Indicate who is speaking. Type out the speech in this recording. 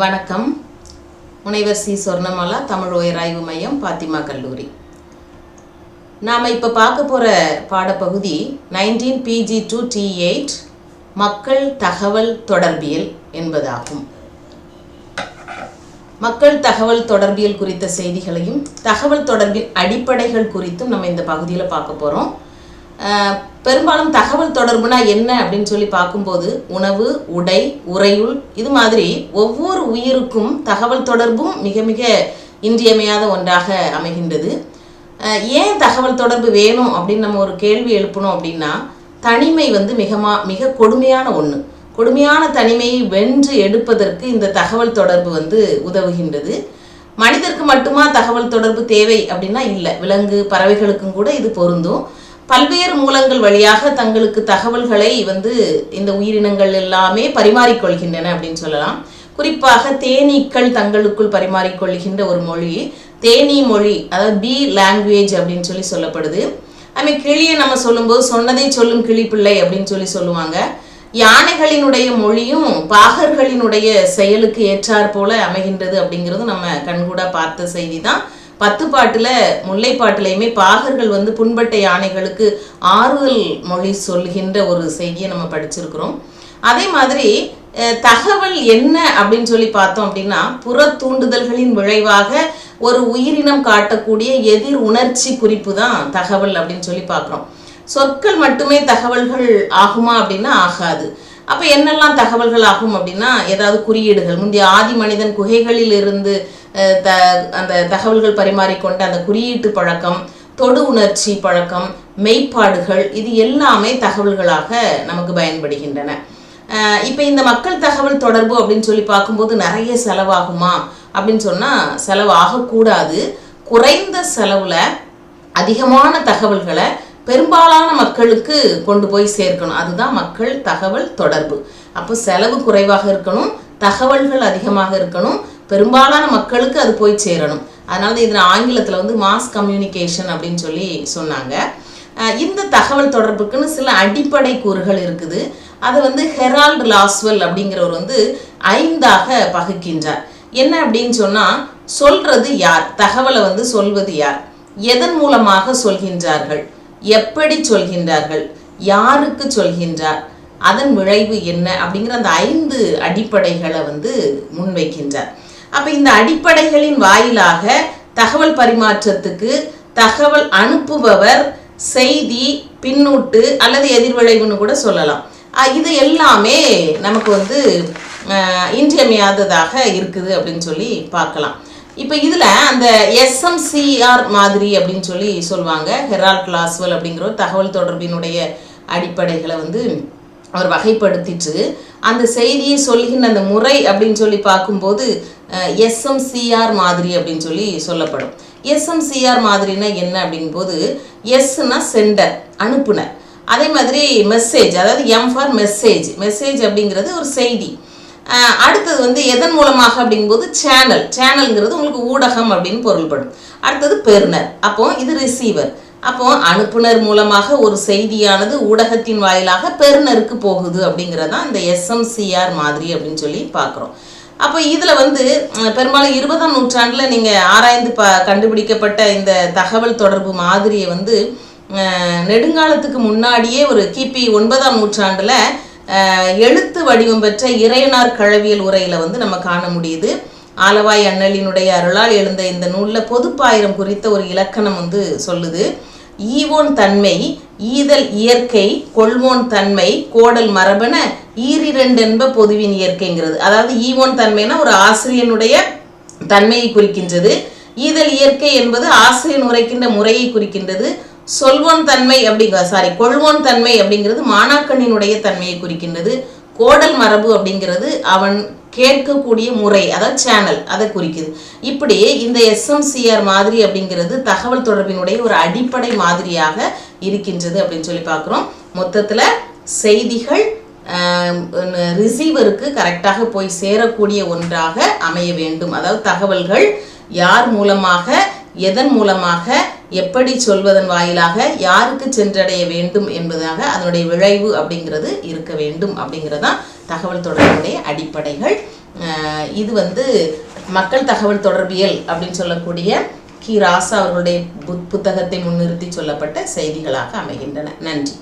Speaker 1: வணக்கம். முனைவர் சி சொர்ணமாலா தமிழ் உயராய்வு மையம் பாத்திமா கல்லூரி. நாம் இப்போ பார்க்க போகிற பாடப்பகுதி nineteen P G two T eight மக்கள் தகவல் தொடர்பியல் என்பதாகும். மக்கள் தகவல் தொடர்பியல் குறித்த செய்திகளையும் தகவல் தொடர்பின் அடிப்படைகள் குறித்தும் நம்ம இந்த பகுதியில் பார்க்க போகிறோம் பெரும்பாலும் தகவல் தொடர்புனா என்ன அப்படின்னு சொல்லி பார்க்கும்போது உணவு உடை உறையுள் இது மாதிரி ஒவ்வொரு உயிருக்கும் தகவல் தொடர்பும் மிக மிக இன்றியமையாத ஒன்றாக அமைகின்றது. ஏன் தகவல் தொடர்பு வேணும் அப்படின்னு நம்ம ஒரு கேள்வி எழுப்பணும் அப்படின்னா தனிமை வந்து மிகமா மிக கொடுமையான ஒன்று கொடுமையான தனிமையை வென்று எடுப்பதற்கு இந்த தகவல் தொடர்பு வந்து உதவுகின்றது. மனிதருக்கு மட்டுமா தகவல் தொடர்பு தேவை அப்படின்னா இல்லை. விலங்கு பறவைகளுக்கும் கூட இது பொருந்தும். பல்வேறு மூலங்கள் வழியாக தங்களுக்கு தகவல்களை வந்து இந்த உயிரினங்கள் எல்லாமே பரிமாறிக்கொள்கின்றன அப்படின்னு சொல்லலாம். குறிப்பாக தேனீக்கள் தங்களுக்குள் பரிமாறிக்கொள்கின்ற ஒரு மொழி தேனீ மொழி அதாவது பி லாங்குவேஜ் அப்படின்னு சொல்லி சொல்லப்படுது. அதுமாதிரி கிளியை நம்ம சொல்லும்போது சொன்னதை சொல்லும் கிளிப்பிள்ளை அப்படின்னு சொல்லி சொல்லுவாங்க. யானைகளினுடைய மொழியும் பாகர்களினுடைய செயலுக்கு ஏற்றாற் போல அமைகின்றது அப்படிங்கிறது நம்ம கண்கூட பார்த்த செய்தி தான் பத்து பாட்டுல முல்லைப்பாட்டுலையுமே பாகர்கள் வந்து புண்பட்ட யானைகளுக்கு ஆறுதல் மொழி சொல்கின்ற ஒரு செய்தியை நம்ம படிச்சிருக்கிறோம். அதே மாதிரி தகவல் என்ன அப்படின்னு சொல்லி பார்த்தோம் அப்படின்னா புற தூண்டுதல்களின் விளைவாக ஒரு உயிரினம் காட்டக்கூடிய எதிர் உணர்ச்சி குறிப்பு தான் தகவல் அப்படின்னு சொல்லி பார்க்குறோம். சொற்கள் மட்டுமே தகவல்கள் ஆகுமா அப்படின்னா ஆகாது. அப்போ என்னெல்லாம் தகவல்கள் ஆகும் அப்படின்னா ஏதாவது குறியீடுகள் முந்தைய ஆதி மனிதன் குகைகளில் இருந்து த அந்த தகவல்கள் பரிமாறிக்கொண்ட அந்த குறியீட்டு பழக்கம் தொடு உணர்ச்சி பழக்கம் மெய்ப்பாடுகள் இது எல்லாமே தகவல்களாக நமக்கு பயன்படுகின்றன. இப்போ இந்த மக்கள் தகவல் தொடர்பு அப்படின்னு சொல்லி பார்க்கும்போது நிறைய செலவாகுமா? அப்படின்னு சொன்னால் செலவு ஆகக்கூடாது. குறைந்த செலவில் அதிகமான தகவல்களை பெரும்பாலான மக்களுக்கு கொண்டு போய் சேர்க்கணும். அதுதான் மக்கள் தகவல் தொடர்பு. அப்போ செலவு குறைவாக இருக்கணும் தகவல்கள் அதிகமாக இருக்கணும் பெரும்பாலான மக்களுக்கு அது போய் சேரணும். அதனால இதில் ஆங்கிலத்தில் வந்து மாஸ் கம்யூனிகேஷன் அப்படின்னு சொல்லி சொன்னாங்க. இந்த தகவல் தொடர்புக்குன்னு சில அடிப்படை கூறுகள் இருக்குது. அதை வந்து ஹெரால்ட் லாஸ்வெல் அப்படிங்கிறவர் வந்து ஐந்தாக பகுக்கின்றார். என்ன அப்படின்னு சொன்னால் சொல்றது யார்? தகவலை வந்து சொல்வது யார்? எதன் மூலமாக சொல்கின்றார்கள்? எப்படி சொல்கின்றார்கள்? யாருக்கு சொல்கின்றார்? அதன் விளைவு என்ன? அப்படிங்கிற அந்த ஐந்து அடிப்படைகளை வந்து முன்வைக்கின்றார். அப்போ இந்த அடிப்படைகளின் வாயிலாக தகவல் பரிமாற்றத்துக்கு தகவல் அனுப்புபவர் செய்தி பின்னூட்டு அல்லது எதிர்விளைவுன்னு கூட சொல்லலாம். இது எல்லாமே நமக்கு வந்து இன்றியமையாததாக இருக்குது அப்படின்னு சொல்லி பார்க்கலாம். இப்போ இதில் அந்த எஸ்எம்சிஆர் மாதிரி அப்படின்னு சொல்லி சொல்லுவாங்க. ஹெரால்ட் லாஸ்வல் அப்படிங்கிற ஒரு தகவல் தொடர்பினுடைய அடிப்படைகளை வந்து அவர் வகைப்படுத்திட்டு அந்த செய்தியை சொல்கின்ற அந்த முறை அப்படின்னு சொல்லி பார்க்கும்போது எஸ்எம்சிஆர் மாதிரி அப்படின்னு சொல்லி சொல்லப்படும். எஸ்எம்சிஆர் மாதிரினா என்ன அப்படிங்கும்போது எஸ்னா சென்டர் அனுப்புனர். அதே மாதிரி மெசேஜ் அதாவது எம் ஃபார் மெசேஜ் மெசேஜ் அப்படிங்கிறது ஒரு செய்தி. அடுத்தது வந்து எதன் மூலமாக அப்படிங்கும்போது சேனல் சேனல்ங்கிறது உங்களுக்கு ஊடகம் அப்படின்னு பொருள்படும். அடுத்தது பெறுநர். அப்போ இது ரிசீவர் அப்போ அனுப்புனர் மூலமாக ஒரு செய்தியானது ஊடகத்தின் வாயிலாக பெறுநருக்கு போகுது அப்படிங்கிறதான் இந்த எஸ்எம்சிஆர் மாதிரி அப்படின்னு சொல்லி பார்க்குறோம். அப்போ இதில் வந்து பெரும்பாலும் இருபதாம் நூற்றாண்டில் நீங்கள் ஆராய்ந்து ப கண்டுபிடிக்கப்பட்ட இந்த தகவல் தொடர்பு மாதிரியை வந்து நெடுங்காலத்துக்கு முன்னாடியே ஒரு கிபி ஒன்பதாம் நூற்றாண்டில் எழுத்து வடிவம் பெற்ற இறையனார் கழவியல் உரையில் வந்து நம்ம காண முடியுது. ஆலவாய் அண்ணலினுடைய அருளால் எழுந்த இந்த நூலில் பொதுப்பாயிரம் குறித்த ஒரு இலக்கணம் வந்து சொல்லுது. ஈவோன் தன்மை ஈதல் இயற்கை கொள்வோன் தன்மை கோடல் மரபென ஈரிரண்டென்ப பொதுவின் இயற்கைங்கிறது. அதாவது ஈவோன் தன்மைனா ஒரு ஆசிரியனுடைய தன்மையை குறிக்கின்றது. ஈதல் இயற்கை என்பது ஆசிரியன் உரைக்கின்ற முறையை குறிக்கின்றது. சொல்வோன் தன்மை அப்படிங்கிற சாரி கொள்வோன் தன்மை அப்படிங்கிறது மாணாக்கனினுடைய தன்மையை குறிக்கின்றது. கோடல் மரபு அப்படிங்கிறது அவன் கேட்கக்கூடிய முறை அதாவது சேனல் அதை குறிக்குது. இப்படி இந்த எஸ்எம்சிஆர் மாதிரி அப்படிங்கிறது தகவல் தொடர்பினுடைய ஒரு அடிப்படை மாதிரியாக இருக்கின்றது அப்படின்னு சொல்லி பார்க்குறோம். மொத்தத்தில் செய்திகள் ரிசீவருக்கு கரெக்டாக போய் சேரக்கூடிய ஒன்றாக அமைய வேண்டும். அதாவது தகவல்கள் யார் மூலமாக எதன் மூலமாக எப்படி சொல்வதன் வாயிலாக யாருக்கு சென்றடைய வேண்டும் என்பதாக அதனுடைய விளைவு அப்படிங்கிறது இருக்க வேண்டும் அப்படிங்கிறதான் தகவல் தொடர்புடைய அடிப்படைகள். இது வந்து மக்கள் தகவல் தொடர்பியல் அப்படின்னு சொல்லக்கூடிய கி. ராசா அவர்களுடைய புத்- புத்தகத்தை முன்னிறுத்தி சொல்லப்பட்ட செய்திகளாக அமைகின்றன. நன்றி.